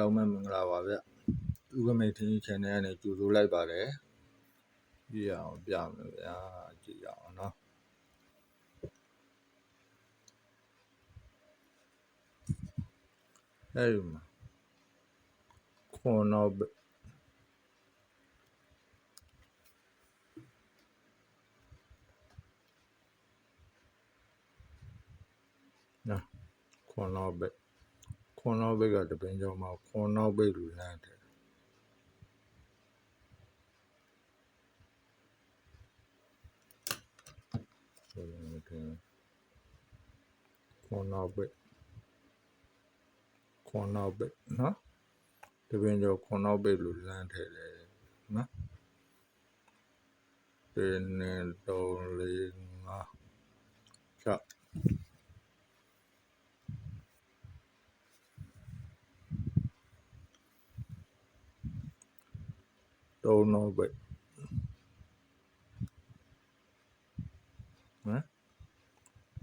လုံးမဲ့မင်္ဂလာပါဗျဥကမိတ်ထင်း channel ကနေကြိုဆိုလိုက်ပါတယ်ကြည့်ရအောင်ပြမယ်ဗျာကြည့်ရအောင်နော်အဲ့ဒီမှာခွန်တော့ဘနော်ခွန်တော့ဘ ခွန်နောက်ဘက်ကတပင်းကြောင်မှာခွန်နောက်ဘက်လူလန်းတယ်ခွန်နောက်ဘက်ခွန်နောက်ဘက်နော်တပင်းကြောင်ခွန်နောက်ဘက်လူလန်းထဲတယ်နော်1 2 3 4 5 6 Câu nói vậy.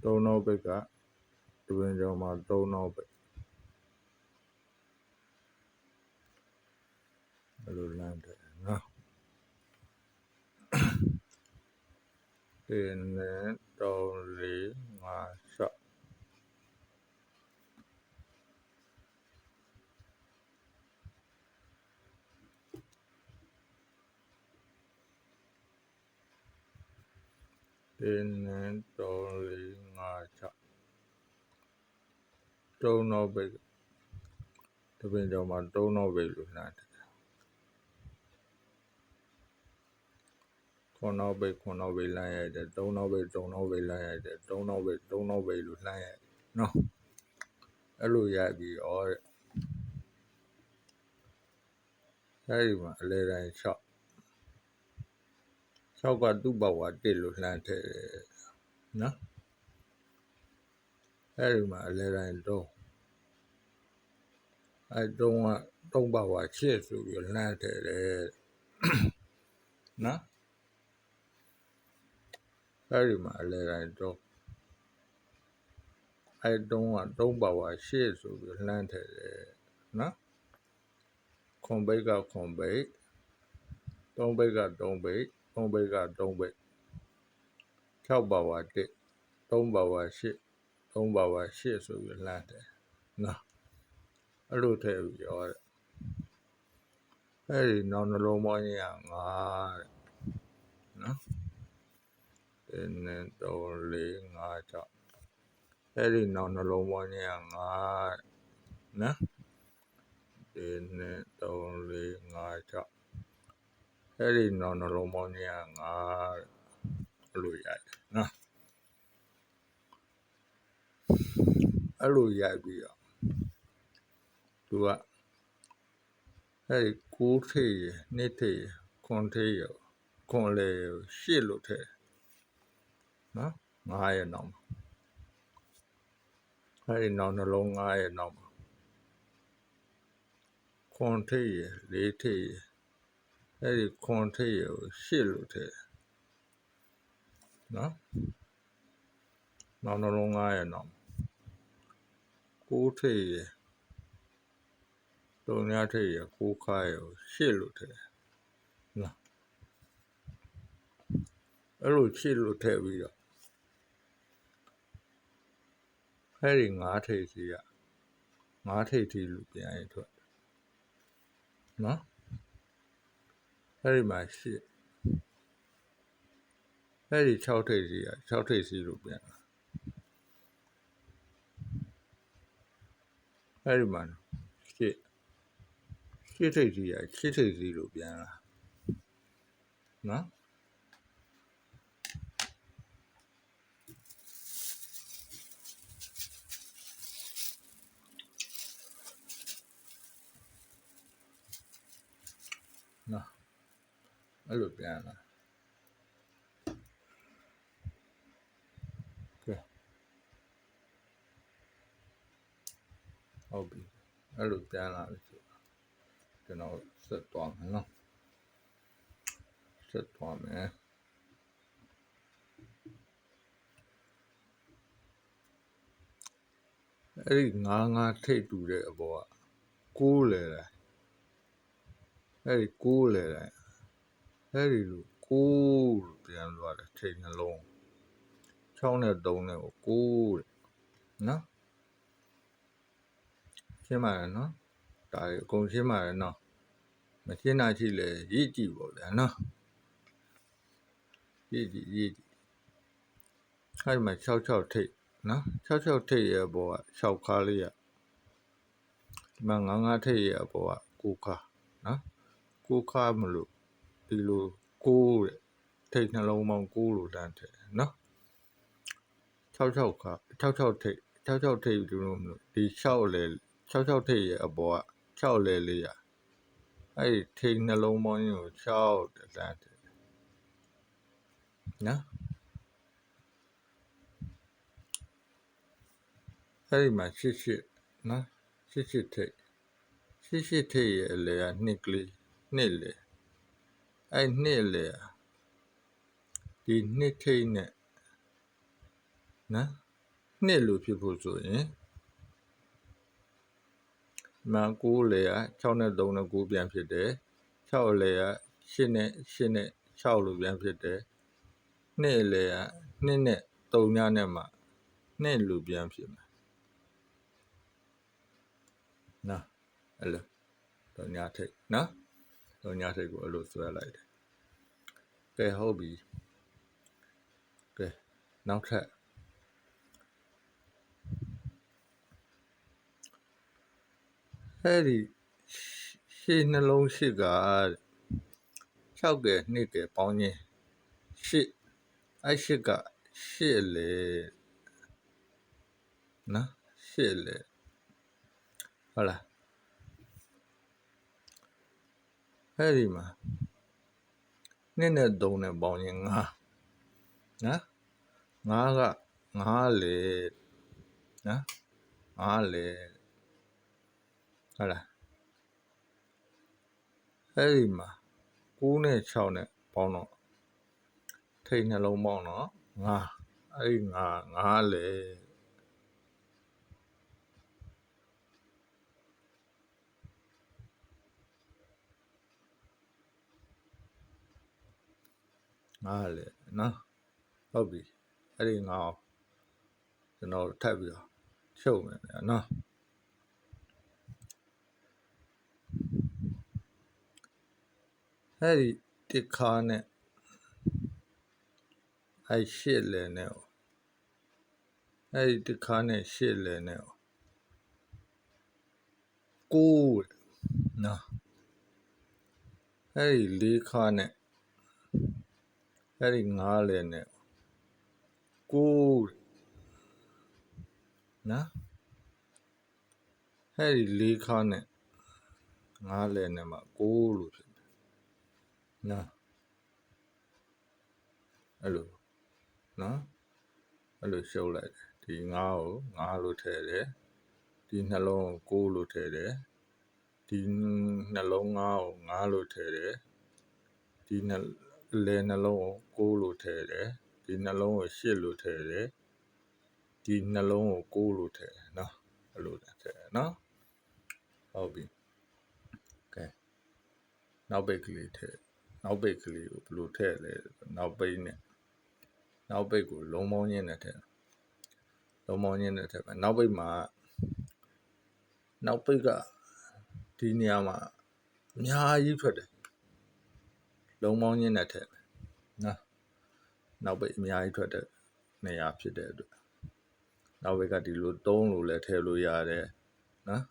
Câu về cả. Từ bên trong mà câu nói vậy. Rồi làm thế nào? Tiền nét đầu lý ဒီနေ့တော့လေးငါချတုံးတော့ဘတပင်ကြောင့်မှာတုံးတော့ဘလူလမ်းတယ်ခွန်တော့ဘခွန်တော့ဘလမ်းရိုက်တယ်တုံးတော့ဘတုံးတော့ဘလမ်းရိုက်တယ်တုံးတော့ဘတုံးတော့ဘလူလမ်းရိုက်နော်အဲ့လိုရိုက်ပြီးတော့အဲ့ဒီမှာအလဲတိုင်း6 6ကသူ့ဘဝ1လို့လှမ်းထည့်တယ်နော်အဲ့ဒီမှာအလဲတိုင်းတော့အဲ့တုံးကတုံးဘဝရှစ်ဆိုပြီးလှမ်းထည့်တယ်နော်အဲ့ဒီမှာအလဲတိုင်းတော့အဲ့တုံးကတုံးဘဝရှစ်ဆိုပြီးလှမ်းထည့်တယ်နော်ခွန်ဘိတ်ကခွန်ဘိတ်တုံးဘိတ်ကတုံးဘိတ် တုံးဘိတ်ကတုံးဘိတ်6ဘဝ1 3ဘဝ8 3ဘဝ8ဆိုပြီးလှမ်းတယ်နော်အဲ့လိုထည့်ပြီးရောတဲ့အဲ့ဒီနောက်နှလုံးပေါင်းကြီးက9တဲ့နော်ဒီနေ့တော့လေး9 6အဲ့ဒီနောက်နှလုံးပေါင်းကြီးက9တဲ့နော်ဒီနေ့တော့လေး9 6 အဲ့ဒီနောက်နှလုံးပေါင်းကြီးက9တဲ့အဲ့လိုရိုက်တယ်နော်အဲ့လိုရိုက်ပြီးတော့သူကအဲ့ဒီကိုးထေးရနှစ်ထေးရခွန်ထေးရခွန်လေရှစ်လို့ထဲနော်9ရဲ့နောက်မှာအဲ့ဒီနောက်နှလုံး9ရဲ့နောက်မှာခွန်ထေးရလေးထေးရ အဲ့ဒီခွန်ထေးရကိုရှစ်လို့ထဲနော်နောက်နှလုံး9ရဲ့နောက်ကိုးထေးရတုံညာထေးရကိုးခါရကိုရှစ်လို့ထဲနော်အဲ့လိုရှစ်လို့ထဲပြီးတော့အဲ့ဒီ9ထိပ်စီက9ထိပ်ထိလို့ပြန်ရင်ထွက်နော် အဲ့ဒီမှာရှစ်အဲ့ဒီ6ထိပ်စီက6ထိပ်စီလို့ပြန်လာအဲ့ဒီမှာရှစ်ရှစ်ထိပ်စီကရှစ်ထိပ်စီလို့ပြန်လာနော်နော် အဲ့လိုပြန်လာကဲဟုတ်ပြီအဲ့လိုပြန်လာပြီဆိုတော့ကျွန်တော်ဆက်သွားမယ်နော်ဆက်သွားမယ်အဲ့ဒီငါးငါးထိတ်တူတဲ့အပေါ်ကကိုးလေတယ်အဲ့ဒီကိုးလေတယ် အဲ့ဒီလိုကိုးလို့ပြန်သွားတယ်ထိတ်နှလုံး6နဲ့3နဲ့ကိုကိုးတဲ့နော်ရှင်းပါရဲ့နော်ဒါတွေအကုန်ရှင်းပါရဲ့နော်မရှင်းတာရှိလေရည်ကြည့်ပေါ့ဗျာနော်ရည်ကြည့်ရည်ကြည့်အဲ့ဒီမှာ66ထိတ်နော်66ထိတ်ရဲ့ဘောက6ခါလေးရဒီမှာ99ထိတ်ရဲ့ဘောက9ခါနော်9ခါမလို့ ဒီလို9တဲ့ထိတ်နှလုံးပေါင်း9လို့တန်းတယ်နော်66ခါ66ထိတ်66ထိတ်ဒီလိုမလို့ဒီ6လေ66ထိတ်ရဲ့အပေါ်က6လေလေးရအဲ့ဒီထိတ်နှလုံးပေါင်းကို6တန်းတယ်နော်အဲ့ဒီမှာရှစ်ရှစ်နော်ရှစ်ရှစ်ထိတ်ရှစ်ရှစ်ထိတ်ရဲ့အလေကနှစ်ကလေးနှစ်လေ အဲ့နှစ်လေဒီနှစ်ထိတ်နဲ့နော်နှစ်လို့ဖြစ်ဖို့ဆိုရင်မန်9လေက6နဲ့3နဲ့9ပြန်ဖြစ်တယ်6လေက8နဲ့8နဲ့6လို့ပြန်ဖြစ်တယ်နှစ်လေက2နဲ့3ညနဲ့မှနှစ်လို့ပြန်ဖြစ်မယ်နော်အဲ့လိုတော့ညာထိတ်နော် တော့ညာထိတ်ကိုအဲ့လိုဆွဲလိုက်တယ်ကဲဟုတ်ပြီကဲနောက်ထပ်အဲ့ဒီရှေ့နှလုံးရှိက6ကဲ2ကဲပေါင်းခြင်းရှစ်အဲ့ရှစ်ကရှစ်လေနော်ရှစ်လေဟုတ်လား အဲ့ဒီမှာနှစ်နဲ့သုံးနဲ့ပေါင်းရင်9နော်9က9လေနော်9လေဟုတ်လားအဲ့ဒီမှာ9နဲ့6နဲ့ပေါင်းတော့ထိတ်နှလုံးပေါင်းတော့9အဲ့ဒီ9 9လေ ငါလေနော်ဟုတ်ပြီအဲ့ဒီငါအောင်ကျွန်တော်ထပ်ပြီးတော့ချုပ်မယ်နော်အဲ့ဒီတိခါနဲ့အဲ့ရှစ်လေနဲ့အဲ့ဒီတိခါနဲ့ရှစ်လေနဲ့ကိုးနော်အဲ့ဒီလေးခါနဲ့ အဲ့ဒီငါးလဲနဲ့ကိုးနော်အဲ့ဒီလေးခါနဲ့ငါးလဲနဲ့မှကိုးလို့ဖြစ်တယ်နော်အဲ့လိုနော်အဲ့လိုရှုပ်လိုက်တယ်ဒီငါးကိုငါးလို့ထည့်တယ်ဒီနှလုံးကိုကိုးလို့ထည့်တယ်ဒီနှလုံးငါးကိုငါးလို့ထည့်တယ်ဒီနှ လဲနှလုံးကို9လို့ထည့်တယ်ဒီနှလုံးကို10လို့ထည့်တယ်ဒီနှလုံးကို9လို့ထည့်တယ်နော်အဲ့လိုထည့်တယ်နော်ဟုတ်ပြီကဲနောက်ပိတ်ကလေးထည့်နောက်ပိတ်ကလေးကိုဘယ်လိုထည့်လဲနောက်ပိတ်နဲ့နောက်ပိတ်ကိုလုံးပေါင်းချင်းနဲ့ထည့်လုံးပေါင်းချင်းနဲ့ထည့်ပါနောက်ပိတ်မှာနောက်ပိတ်ကဒီနေရာမှာအများကြီးထွက်တယ် လုံးပေါင်းချင်းနဲ့ထည့်နော်နောက်ပိတ်အများကြီးထွက်တဲ့နေရာဖြစ်တဲ့အတွက်နောက်ပိတ်ကဒီလို3လို့လည်းထည့်လို့ရတယ်နော်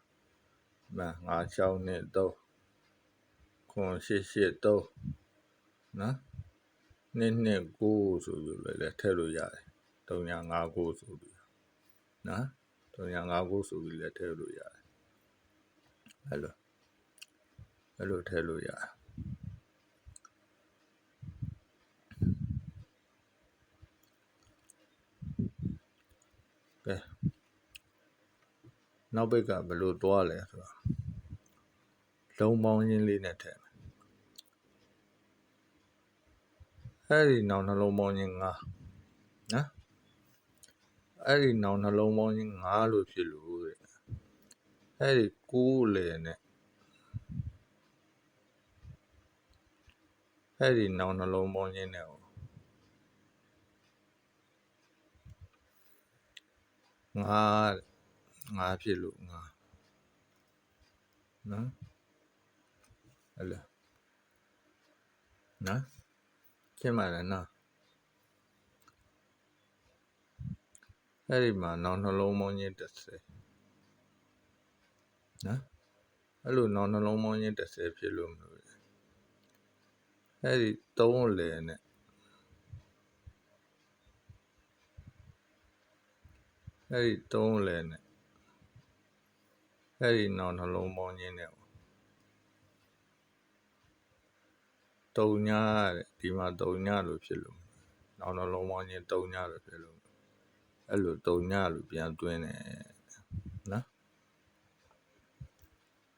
မငါ6နဲ့3ခွန်8 8 3နော်နှစ်နှစ်9ဆိုပြီးလည်းထည့်လို့ရတယ်3959ဆိုပြီးနော်3959ဆိုပြီးလည်းထည့်လို့ရတယ်အဲ့လိုအဲ့လိုထည့်လို့ရတယ်ကဲ နောက်ဘက်ကဘယ်လိုသွားလဲဆိုတော့လုံးပေါင်းချင်းလေးနဲ့ထည့်မယ်အဲ့ဒီနောက်နှလုံးပေါင်းချင်း9နော်အဲ့ဒီနောက်နှလုံးပေါင်းချင်း9လို့ဖြစ်လို့တဲ့အဲ့ဒီကိုးလေနဲ့အဲ့ဒီနောင်နှလုံးပေါင်းခြင်းနဲ့ကို ငါငါဖြစ်လို့ငါနော်အဲ့လိုနော်ရှင်းပါလားနော်အဲ့ဒီမှာနောင်နှလုံးပေါင်းခြင်း30နော်အဲ့လိုနောင်နှလုံးပေါင်းခြင်း30ဖြစ်လို့မလို့အဲ့ဒီ3လေနဲ့အဲ့ဒီ3လေနဲ့ အဲ့ဒီနောင်နှလုံးပေါင်းခြင်းနဲ့တုံညာတဲ့ဒီမှာတုံညာလို့ဖြစ်လို့နောင်နှလုံးပေါင်းခြင်းတုံညာလို့ဖြစ်လို့အဲ့လိုတုံညာလို့ပြန်တွင်းတယ်နော်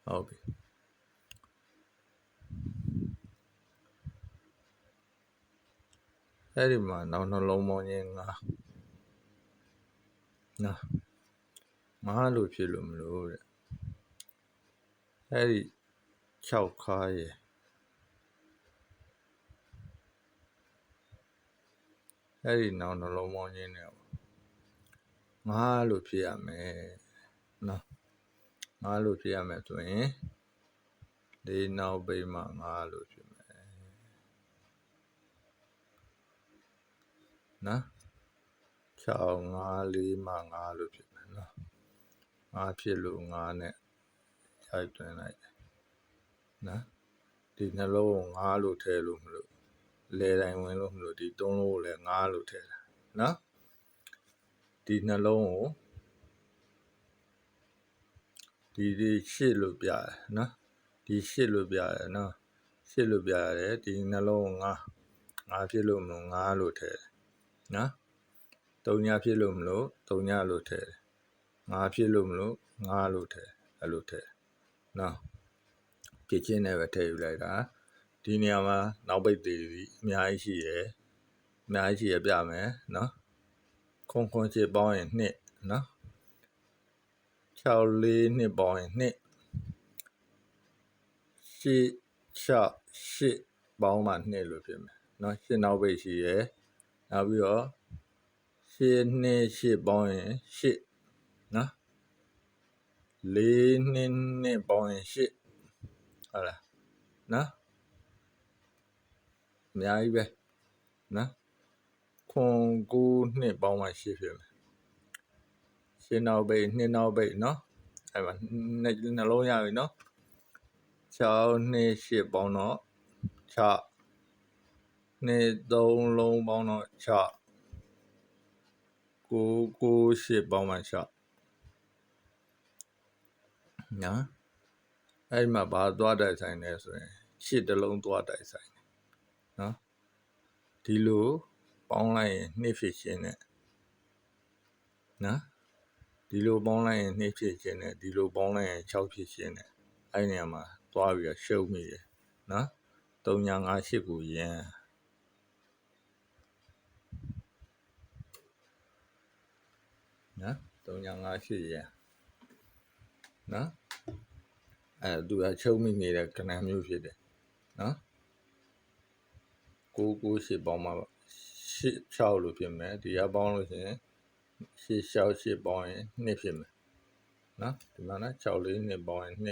ဟုတ်ပြီအဲ့ဒီမှာနောက်နှလုံးပေါင်းခြင်းငါနော်ငါလို့ဖြစ်လို့မလို့တဲ့ အဲ့ဒီ6ခါရဲ့အဲ့ဒီနောက်နှလုံးပေါင်းခြင်းနဲ့ငါလို့ဖြစ်ရမယ်နော်ငါလို့ဖြစ်ရမယ်ဆိုရင်ဒီနောက်ပိတ်မှငါလို့ဖြစ်မယ်နော်6 5 4မှ5လို့ဖြစ်မယ်နော်ငါဖြစ်လို့ငါနဲ့ ရိုက်တွင်လိုက်နော်ဒီနှလုံးကိုငါလို့ထည့်လို့မလို့လေတိုင်းဝင်လို့မလို့ဒီသုံးလုံးကိုလည်းငါလို့ထည့်တာနော်ဒီနှလုံးကိုဒီဒီရှစ်လို့ပြရတယ်နော်ဒီရှစ်လို့ပြရတယ်နော်ရှစ်လို့ပြရတယ်ဒီနှလုံးငါငါဖြစ်လို့မလို့ငါလို့ထည့်တယ်နော်တုံညာဖြစ်လို့မလို့တုံညာလို့ထည့်တယ်ငါဖြစ်လို့မလို့ငါလို့ထည့်အဲ့လိုထည့် နော်ပြစ်ချင်းနဲ့ပဲထည့်ယူလိုက်တာဒီနေရာမှာနောက်ပိတ်သေးသည်အများကြီးရှိရယ်အများကြီးရှိရပြမယ်နော်ခွန်ခွန်ချစ်ပေါင်းရင်နှစ်နော်6 4နှစ်ပေါင်းရင်နှစ်ရှစ်ရှောက်ရှစ်ပေါင်းမှနှစ်လို့ဖြစ်မယ်เนาะရှစ်နောက်ပိတ်ရှိရယ်နောက်ပြီးတော့ရှစ်နှစ်ရှစ်ပေါင်းရင်ရှစ်เนาะ 4နှစ်နှစ်ပေါင်းရင်8ဟုတ်လားနော်အများကြီးပဲနော်ခွန်9နှစ်ပေါင်းမှ8ဖြစ်မယ်ရှင်းနောက်ပိတ်နှစ်နောက်ပိတ်နော်အဲ့မှာနှလုံးရပြီနော်6နှစ်8ပေါင်းတော့6နှစ်3လုံးပေါင်းတော့6 9 9 8ပေါင်းမှ6 နော်အဲ့မှာဘာသွားတိုက်ဆိုင်လဲဆိုရင်ရှစ်တလုံးသွားတိုက်ဆိုင်တယ်နော်ဒီလိုပေါင်းလိုက်ရင်နှစ်ဖြစ်ခြင်းနဲ့နော်ဒီလိုပေါင်းလိုက်ရင်နှစ်ဖြစ်ခြင်းနဲ့ဒီလိုပေါင်းလိုက်ရင်6ဖြစ်ခြင်းနဲ့အဲ့နေရာမှာသွားပြီးတော့ရှုံးမိတယ်နော်3ညာ5 8ကိုရန်နော်3ညာ5 8ရန် နော်အဲသူကချုပ်မိနေတဲ့ကဏ္ဍမျိုးဖြစ်တယ်နော်9 9 8ပေါင်းမှာ8 6လို့ဖြစ်မယ်ဒီကပေါင်းလို့ရှိရင်ရှေ့ရှောက်ရှေ့ပေါင်းရင်2ဖြစ်မယ်နော်ဒီမှာနော်6လေး2ပေါင်းရင်2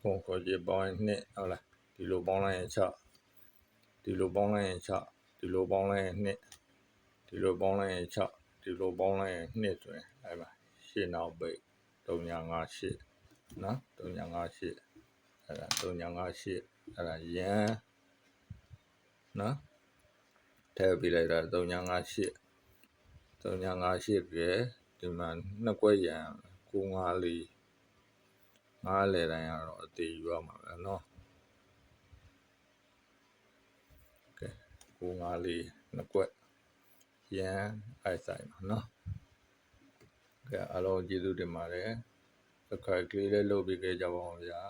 ခုခေါ်ကြပေါင်းရင်2ဟုတ်လားဒီလိုပေါင်းလိုက်ရင်6ဒီလိုပေါင်းလိုက်ရင်6ဒီလိုပေါင်းလိုက်ရင်2ဒီလိုပေါင်းလိုက်ရင်6ဒီလိုပေါင်းလိုက်ရင်2ဆိုရင်အဲ့မှာရှေ့နောက်ပိတ် 3958နော်3958အဲ့ဒါ3958အဲ့ဒါရန်နော်ထည့်ပေးလိုက်တာ3958 3958ပဲဒီမှာနှစ်ကွက်ရန်954 9လေတိုင်းကတော့အသေးယူရမှာပဲနော်ကဲ954နှစ်ကွက်ရန်အိုက်ဆိုင်ပါနော် ကဲအားလုံးကျေးဇူးတင်ပါတယ်တစ်ခါကလေးလေးလုပ်ပြီးခဲ့ကြပါအောင်ဗျာ